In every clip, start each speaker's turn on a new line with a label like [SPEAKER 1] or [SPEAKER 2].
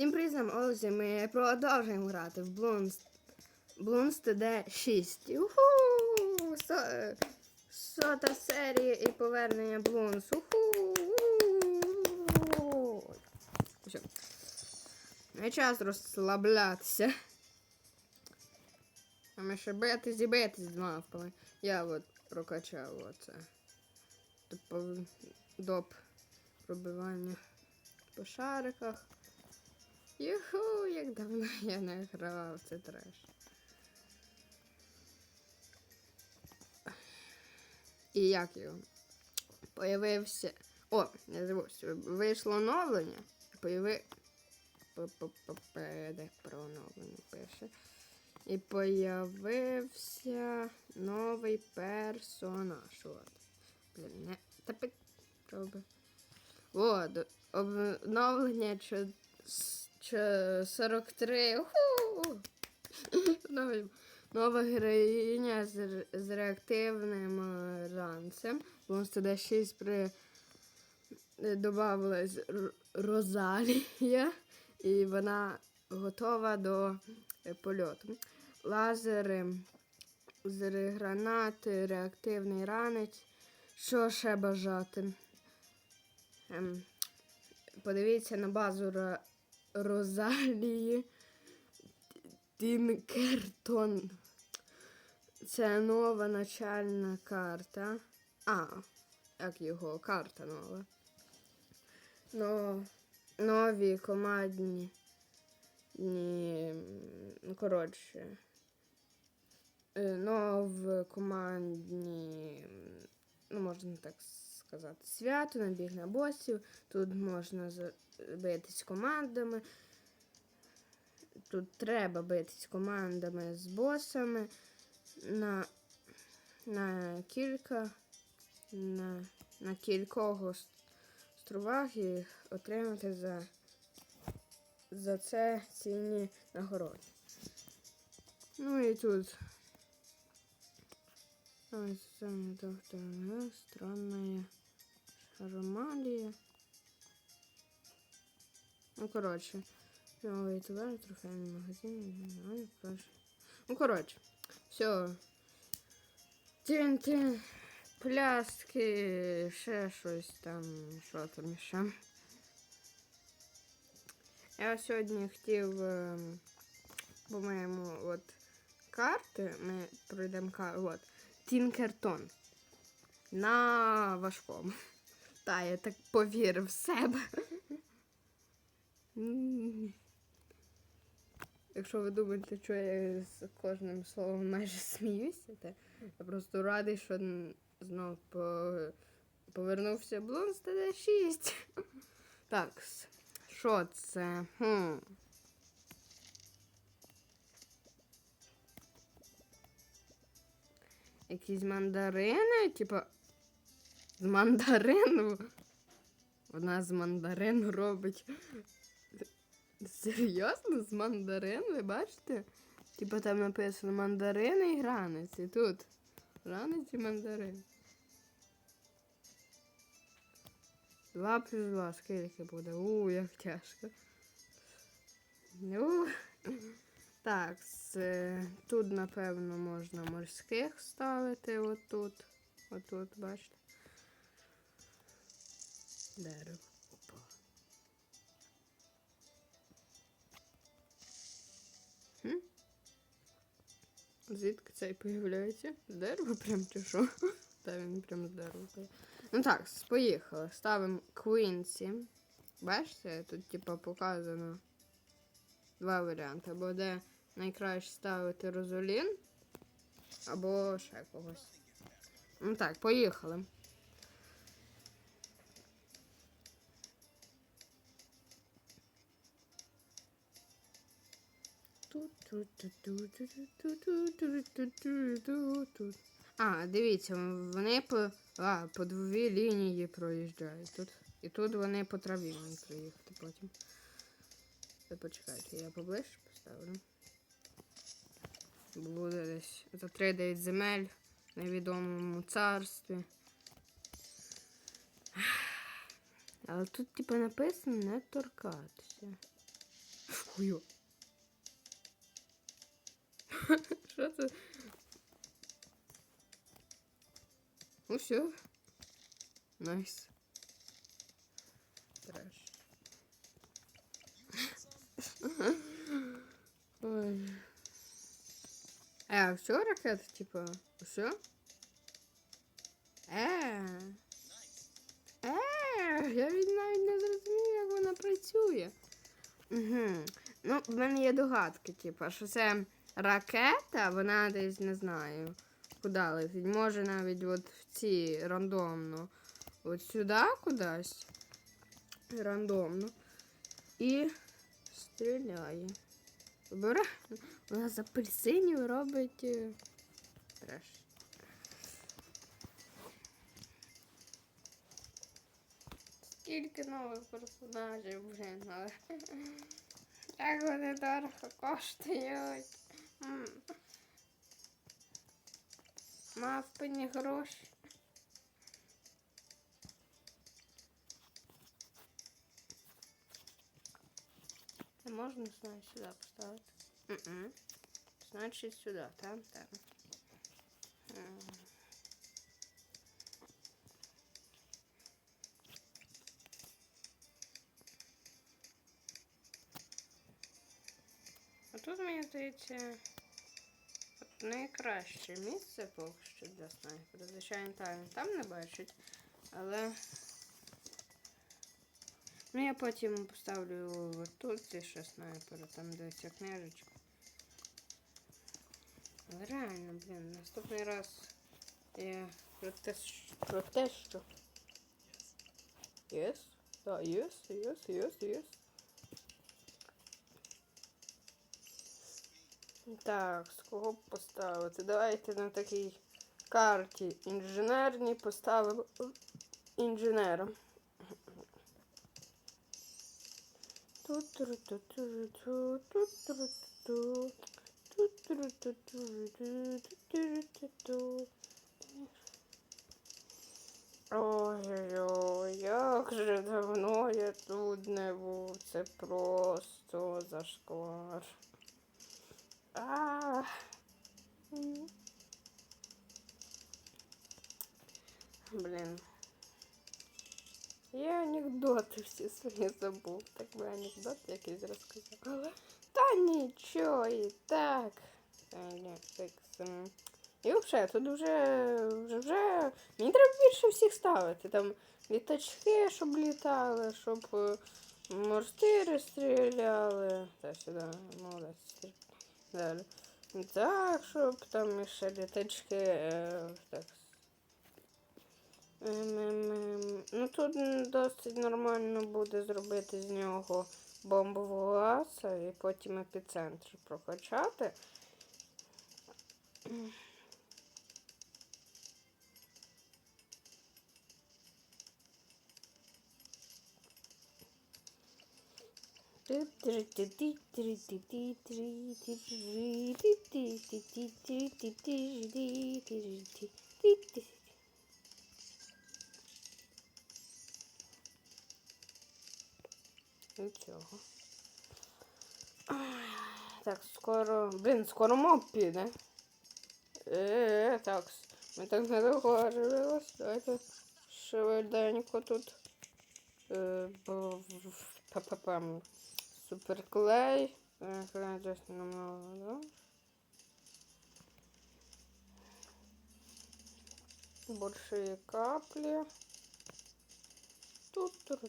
[SPEAKER 1] Всім привіт, Олзі. Ми продовжуємо грати в Bloons TD 6. Уху! Со- Сота серія і повернення Bloons. Уху! Уху! Все. Не час розслаблятися. А ми ще битись і битись з мавпами. Я от прокачав оце. Типу доп пробивання по шариках. Юху, як давно я не грав, це треш. І як його? Появився... О, я забувся. Вийшло оновлення. Появи... Де про оновлення пише. І появився новий персонаж. От. Блін, не... Та під... О, обновлення 4. 43. Ху! Нова героїня з, з реактивним е, ранцем. Вон туди 6 при е, додавалась Розалія, і вона готова до е, польоту. Лазери, лазери гранати, реактивний ранець. Що ще бажати? Ем, подивіться на базу Розалії. Тінкертон. Це нова начальна карта. А, як його? Карта нова. Но, нові командні. Ні, ну, коротше. Е, Нов командні, ну можна так сказати, свято, набіг на босів. Тут можна битись командами. Тут треба битись командами з босами на, на кілька, на, на кількох островах і отримати за, за це цінні нагороди. Ну і тут. Ой, саме доктор, шармалія. Ну, коротше. Новий товар, трофейний магазин, ну, коротше, все. Тінти, пляски, ще щось там, що там ще. Я сьогодні хотів, ем, по-моєму, от карти, ми пройдемо карту, от, Тінкертон. На важкому. Та, я так повірив в себе. Якщо ви думаєте, що я з кожним словом майже сміюся, то я просто радий, що знов по... повернувся Блон з ТД6. Так, що це? Хм. Якісь мандарини, типа з мандарину. Вона з мандарину робить Серйозно? З мандарин, ви бачите? Типа там написано мандарини і гранець. І тут. Гранець і мандарин. Два плюс два, скільки буде? У, як тяжко. Ну. Так, з, е, тут, напевно, можна морських ставити отут. Отут, бачите. Дерево. Опа. Хм? Звідки цей появляється? З дерева прям чи що? Та він прям з дерева. Ну так, поїхали. Ставимо Квінсі. Бачите, тут типа показано два варіанти. Або де найкраще ставити Розолін, або ще когось. Ну так, поїхали. А, дивіться, вони по, а, по дві лінії проїжджають тут. І тут вони по траві можуть проїхати потім. Почекайте, я поближче поставлю. Буде десь за 3-9 земель в невідомому царстві. Але тут, типу, написано не торкатися. Хую. Що це? Ну все. Найс. Треш. Ой. А, все ракета, типа, все? Е. Е, я від навіть не зрозумів, як вона працює. Угу. Ну, в мене є догадки, типу, що це ракета, вона десь не знаю, куди летить. Може навіть от в ці рандомно. От сюди кудись. Рандомно. І стріляє. Бере, вона з апельсинів робить е, треш. Скільки нових персонажів, блін, але як вони дорого коштують. М. Мавпині гроші. Це можна знаю сюди поставити? М-м. Значить сюди, там, там. Тут, мені здається, найкраще місце поки що для снайпера. Звичайно, там, там не бачить, але. Ну, я потім поставлю тут ці ще снайпери, там де ця. Але реально, блін, наступний раз я про те, про те, що. Yes? Так, yes, yes, yes, yes. Так, з кого поставити? Давайте на такій карті інженерній поставимо інженера. Ой-ой-ой, як же давно я тут не був. Це просто зашквар. А. М. Блін. Я анекдоти всі свої забув. Так би анекдоти якийсь розказав. Та нічого і так. І взагалі, тут вже, вже, вже мені треба більше всіх ставити. Там літачки, щоб літали, щоб е, морстири стріляли. Та сюди, молодець. Далі. Так, щоб там ще літачки. Е, так. Ну тут досить нормально буде зробити з нього бомбового ласа і потім епіцентр прокачати. Нічого. Так, скоро. Блін, скоро моб піде. Е, так, ми так не договорились. Давайте швиденько тут. Е, в- Па-па-пам. Суперклей. Клей? Большие капли. тут тут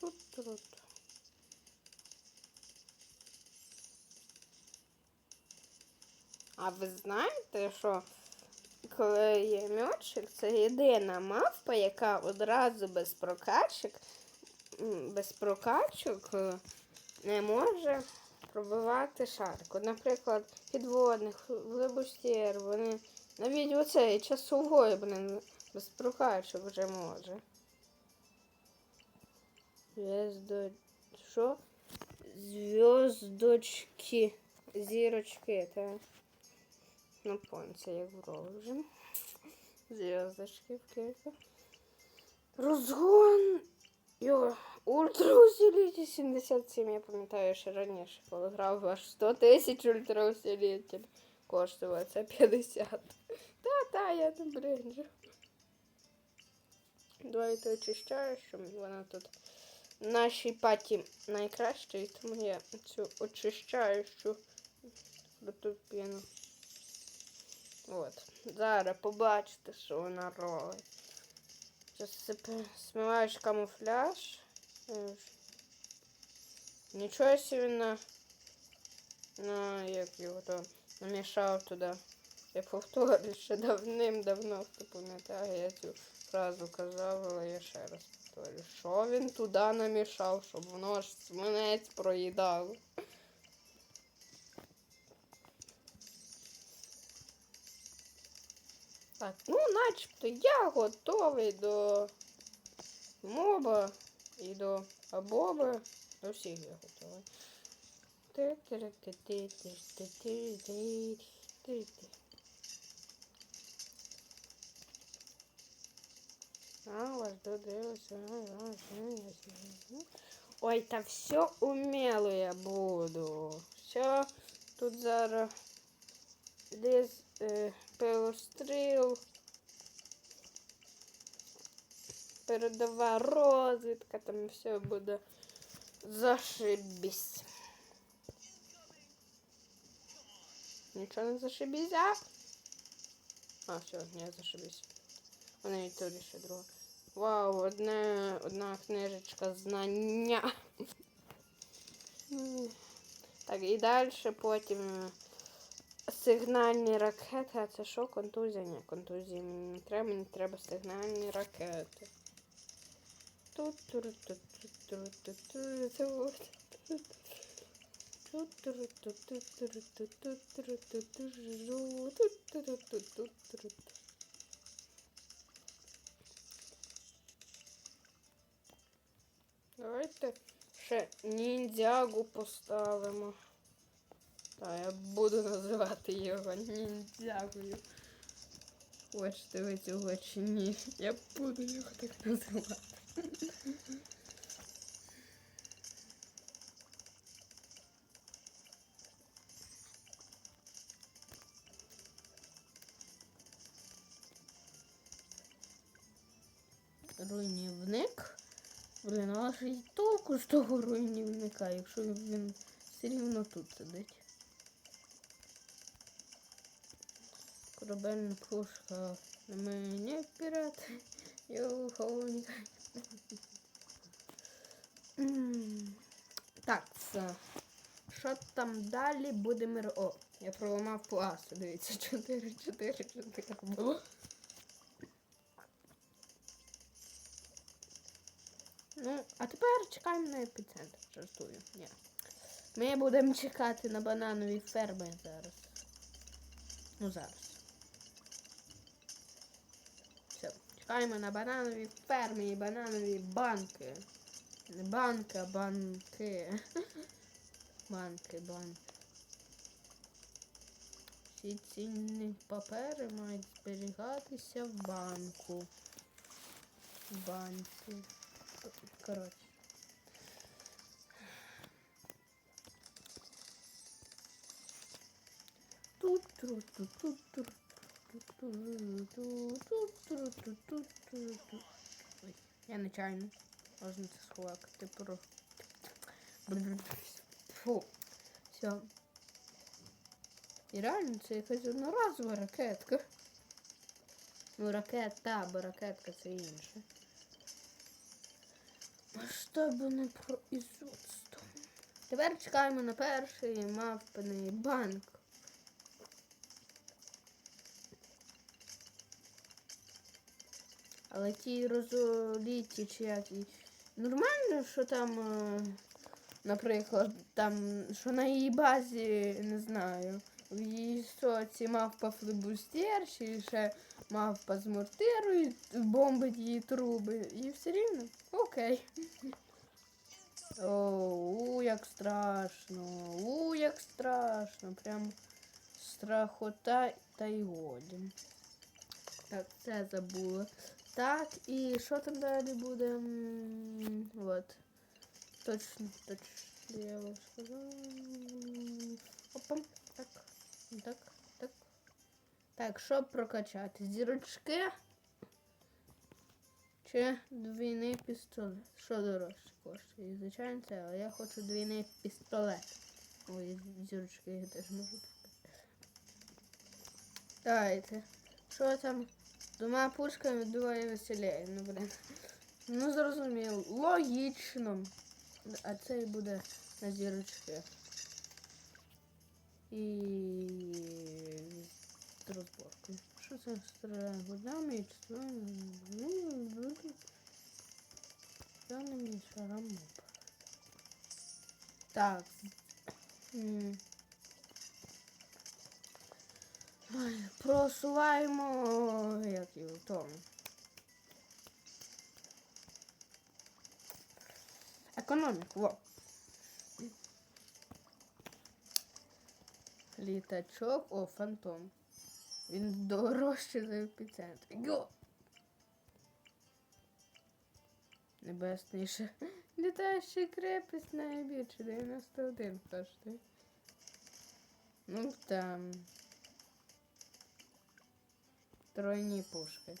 [SPEAKER 1] тут тут А ви знаєте, що є мьотчик, це єдина мавпа, яка одразу без прокачок, без прокачок е, не може пробивати шарик. От, наприклад, підводних, глибостєр, вони навіть оцей часової, блин, без прокачок вже може. Зв'яздо... Що? Зв'яздочки. Зірочки, так. Ну, понце, як вже. Зв'язочки в кілька. Розгон Йо, ультраусилитель 77, я пам'ятаю, ще раніше, коли грав аж 100 тисяч ультраусилитель. Коштував це 50. Та-та, я не бринжу. Давайте очищаю, щоб вона тут в нашій паті найкраща, і тому я цю очищаючу протупіну. От. Зараз побачите, що вона робить. Сипи- смиваєш камуфляж. Е, ж. Нічого собі на, на як його там намішав туди. Я повторюю, ще давним-давно, хто пам'ятає, я цю фразу казав, але я ще раз повторю. Що він туди намішав, щоб воно ж свинець проїдало. Так, ну начебто я готовий до моба і до абоба. До всіх я готовий. А, вас додивився. Ой, та все умело я буду. Все, тут зараз десь... Е, пилостріл. Передова розвідка, там все буде зашибісь. Нічого не зашибісь, а? А, все, не зашибісь. Вона і туди ще друга. Вау, одне, одна книжечка знання. М. Так, і далі потім е, сигнальні ракети. А це що? Контузія? Ні, контузії мені не треба, мені треба сигнальні ракети. Тут Давайте ще ніндзягу поставимо. Та я буду називати його ніндзягою. Хочете ви цього чи ні? Я буду його так називати. Руйнівник? Блін, але ж і толку з того руйнівника, якщо він все рівно тут сидить. Корабельна пушка. Ми не пірати. Йоу. Так, це. Що там далі будемо... ро- О, я проламав пласу, дивіться, 4, 4, 4 було. Ну, а тепер чекаємо на епіцентр, жартую. Ні. Ми будемо чекати на бананові ферми зараз. Ну зараз. Все, на бананові ферми і бананові банки. Не банки, банки. Банки, банки. Всі цінні папери мають зберігатися в банку. В банку. Коротше. Тут тру тут тут Ой, я нечайно. Можна це сховати про. Фу. Все. І реально це якась одноразова ракетка. Ну, ракета, бо ракетка це інше. Масштабне производство. Тепер чекаємо на перший мавпаний банк. Але ті розоліті чи як і нормально, що там, е, наприклад, там, що на її базі, не знаю, в її соці мавпа флебустер, чи ще мавпа з мортиру і бомбить її труби. І все рівно. Окей. О, як страшно. У, як страшно. Прям страхота та й годі. Так, це забула. Так, і що там далі буде? Вот. Точно, точно. Я вам сказав. Опа. Так. Так, так. Так, щоб прокачати? Зірочки? Чи двійний пістолет? Що дорожче коштує? Звичайно це, але я хочу двійний пістолет. Ой, зірочки я теж можу. Давайте. Що там? Двома пушками двоє веселее. Ну, блин. Ну, зрозуміло. Логічно. А це і буде на зірочки. І з розборкою. Що це стріляє годами і чотирьом? Даними шарам моба. Так. Просуваємо як його там. Економіку, во. Літачок, о, фантом. Він дорожче за епіцентр. Йо! Небесніше. Літаючий крепість найбільше 91 коштує. Ну там. Тройні пушки.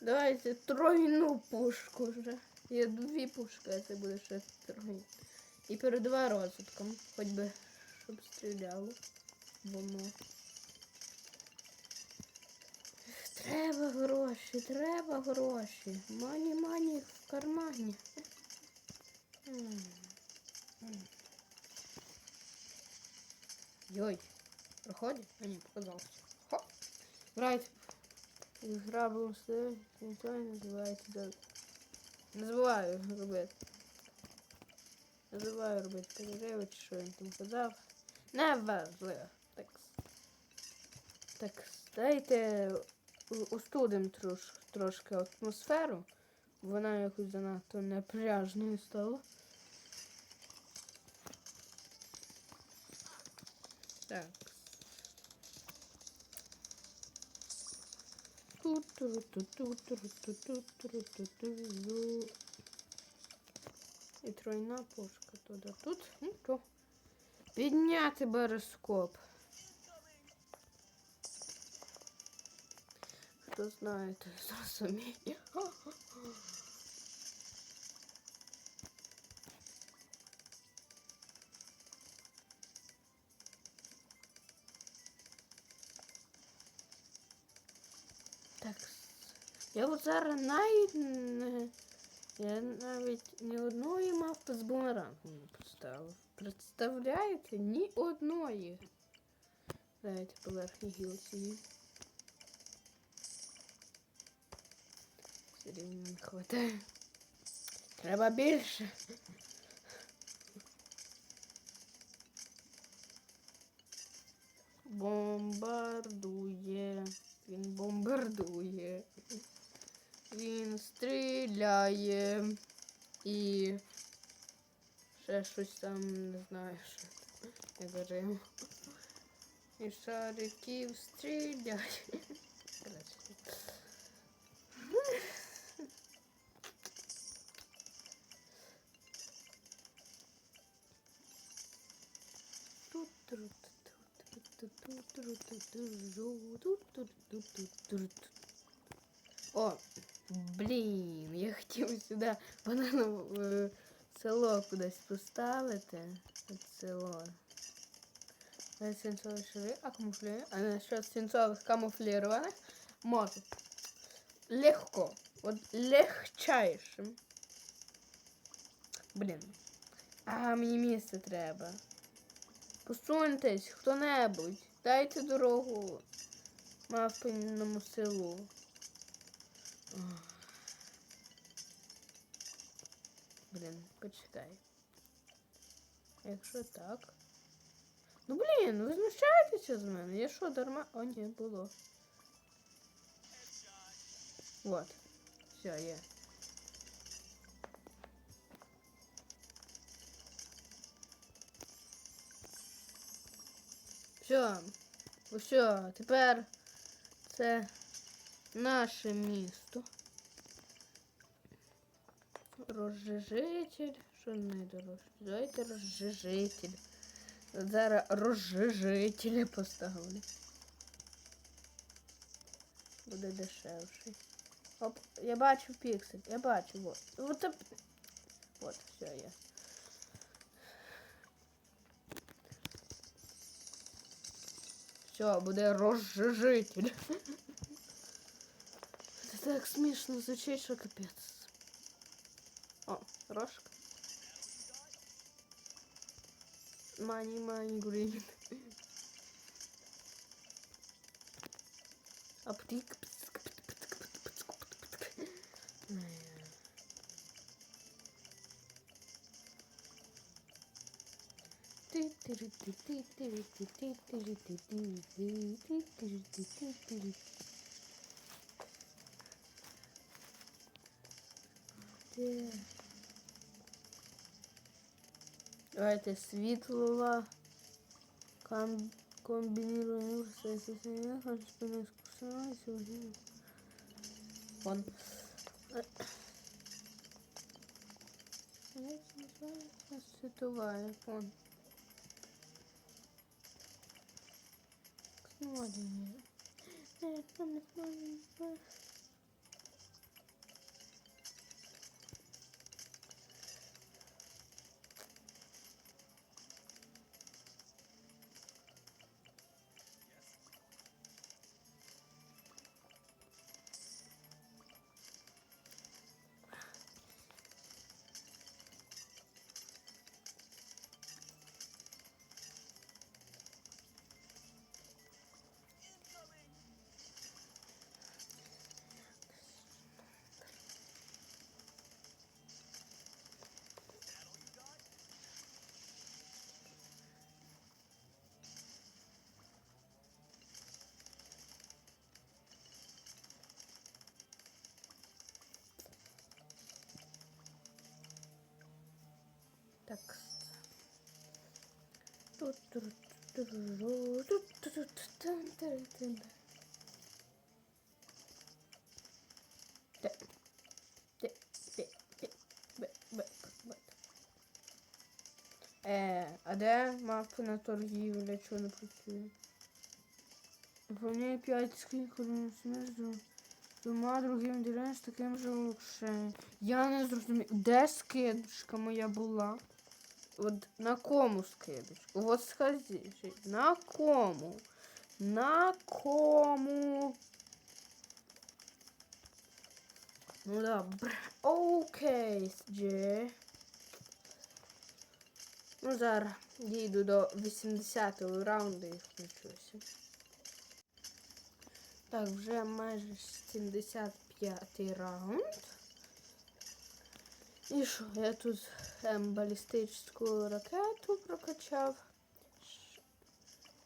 [SPEAKER 1] Давайте тройну пушку вже. Є дві пушки, а це буде ще тройні. І передова розвитком, хоч би, щоб стріляло. Воно. Треба гроші, треба гроші. Мані, мані в кармані. Йой. Проходит? А не, показалось. Хоп. Брать. Игра был ніхто не називається. Да. Робити. Не забуваю робити перериви, чи що він там казав. Неважливо. Так. Так, дайте у- остудим трош, трошки атмосферу. Вона якось занадто напряжною стала. Так. І тройна пушка туди. Тут ну то. Підняти бароскоп. Хто знає, то зрозуміє. Я от зараз навіть. Я навіть ні одної мавпи з бумерангом не поставив. Представляєте? Ні одної. Давайте поверхні гілці. Все рівно не хватає. Треба більше. Бомбардує. Він бомбардує. Він стріляє. І ще щось там не знаю, що я говорив. І шариків стріляє. О, блін, я хотів сюди бананове село кудись поставити. Село. Е, Сенсові шари, а камуфлює. А насчет сенсових камуфлірованих можу. Легко. От легчайшим. Блін. А мені місце треба. Посуньтесь, хто-небудь. Дайте дорогу мавпинному селу. Блін, почекай. Якщо так. Ну блін, ви знущаєтеся з мене? Я що, дарма? О, ні, було. Вот. Все, є. Все. Усе, тепер це наше місто. Розжижитель. Що найдорожче? Давайте розжижитель. Зараз розжижителі поставлю. Буде дешевший. Оп, я бачу піксель, я бачу, вот. Вот, вот все є. Все, буде розжижитель. Це так смішно звучить, що капець. О, рожка. Мані, мані, грін. Аптик. Давайте світлова. Ком... Комбініруємо все состояние, хочу спинити курсова, сьогодні. Вон. Як називається? Світова, там не знаю. Так. Тут тут тут тут Е, а де мапа на торгівля, чого не працює? Выполняй 5 скільки між двома деревами з таким же улучшенням. Я не зрозумів, де скидочка моя була? От на кому скидочка? От скажіть, на кому? На кому? Ну добре. Окей, Дже. Ну, зараз дійду до 80-го раунду і включуся. Так, вже майже 75-й раунд. І що, я тут ем, балістичну ракету прокачав.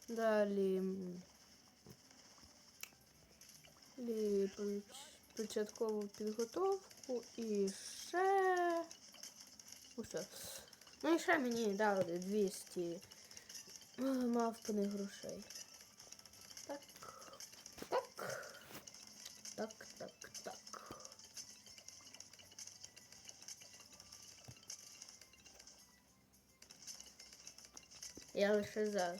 [SPEAKER 1] Далі. далі початкову підготовку і ще. Усе. Ну і ще мені дали 200 е, мавпаних грошей. Лише зараз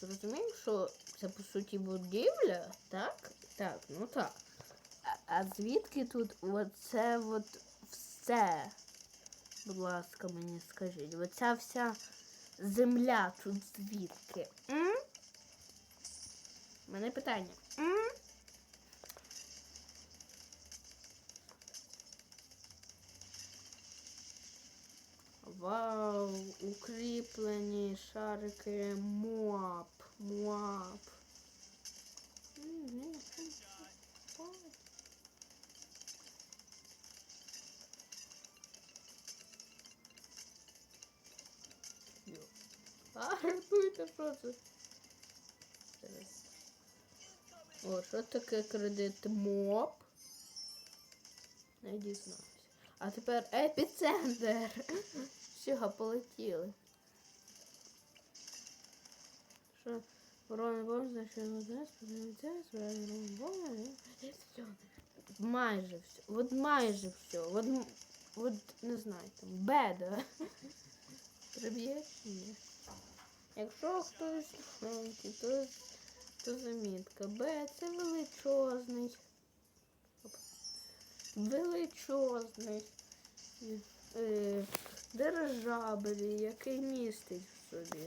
[SPEAKER 1] зрозумів, що це по суті будівля, так? Так, ну так. А, звідки тут оце от все? Будь ласка, мені скажіть. Оця вся земля тут звідки? М? Мене питання. М? Укріплені шарики МОАП. МОАП. М, Йо. А, рятуйте, це? О, що таке кредит МОП? Не дізнався. А тепер епіцентр. Все, полетіли. Урон бомб значено зараз, збираємо бомб, Майже все. От майже все. От, м- от не знаю, там, беда. Приб'є чи ні? Якщо хтось на фронті, то, то замітка. Б це величезний. Величезний. Е, дирижабель, який містить в собі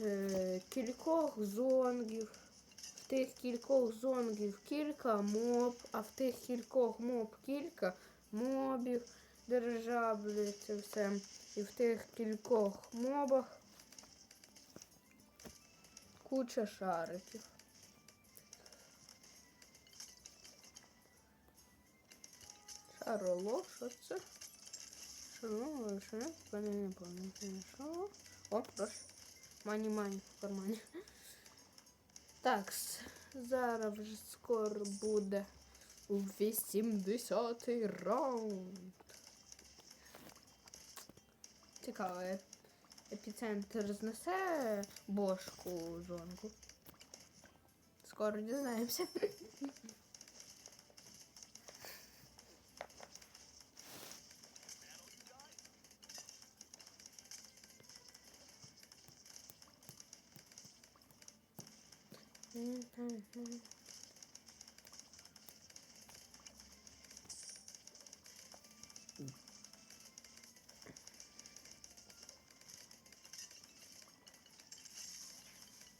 [SPEAKER 1] е, кількох зонгів. В тих кількох зонгів кілька моб, а в тих кількох моб кілька мобів. Дирижаблі це все. І в тих кількох мобах куча шариків. Шароло, що це? Шароло, що? Не пам'ятаю. Що? О, прошу. Мані мані в кармані. Так, с- зараз вже скоро буде у 80-й раунд. Цікаво, е- епіцентр знесе бошку зонку. Скоро дізнаємося.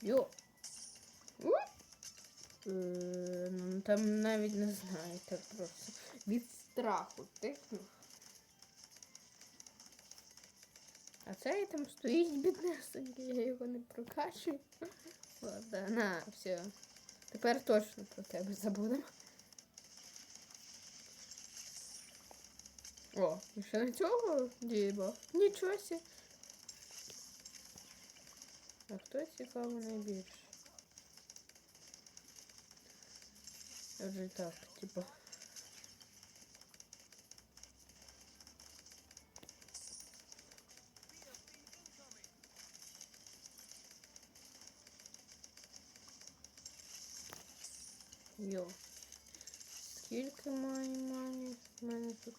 [SPEAKER 1] Йо. Е, ну, Там навіть не знаю, так просто від страху тикнув. А цей там стоїть біднесенький, я його не прокачую. Ладно, на, все. Тепер точно про тебе забудемо. О, і ще на цього дієбо. Нічого сі. А хто цікаво найбільше? Отже так, типа. Йо. Скільки має мані? У мене тут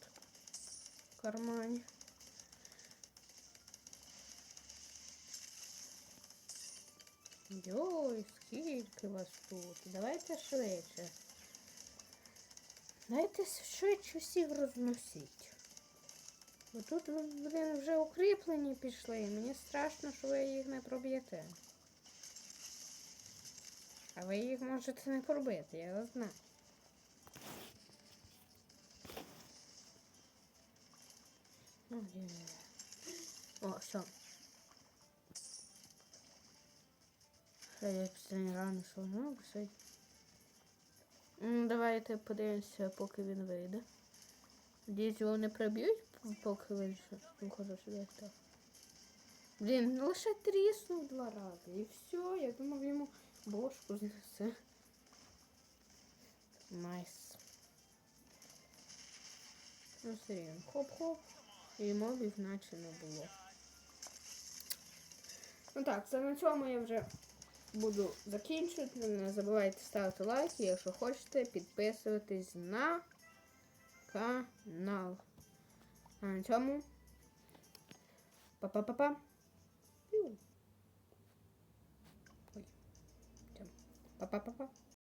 [SPEAKER 1] в кармані. Йой, скільки вас тут? Давайте швидше. Дайте швидше всіх розносіть. Бо тут, блин, вже укріплені пішли. Мені страшно, що ви їх не проб'єте. А ви їх можете не пробити, я вас знаю. Ну. О, все. Я після рано ну, висить. М, Давайте подивимося, поки він вийде. Надіюсь, його не приб'ють, поки ще виходить сюди. Так. Блін, ну лише тріснув два рази. І все, я думав йому бошку знесе. Найс. Ну, все рівно. Хоп-хоп. І мобів наче не було. Ну так, це на цьому я вже буду закінчувати. Не забувайте ставити лайки, якщо хочете, підписуватись на канал. А на цьому. Па-па-па-па. Піу. Ой. Цьому. Па-па-па-па.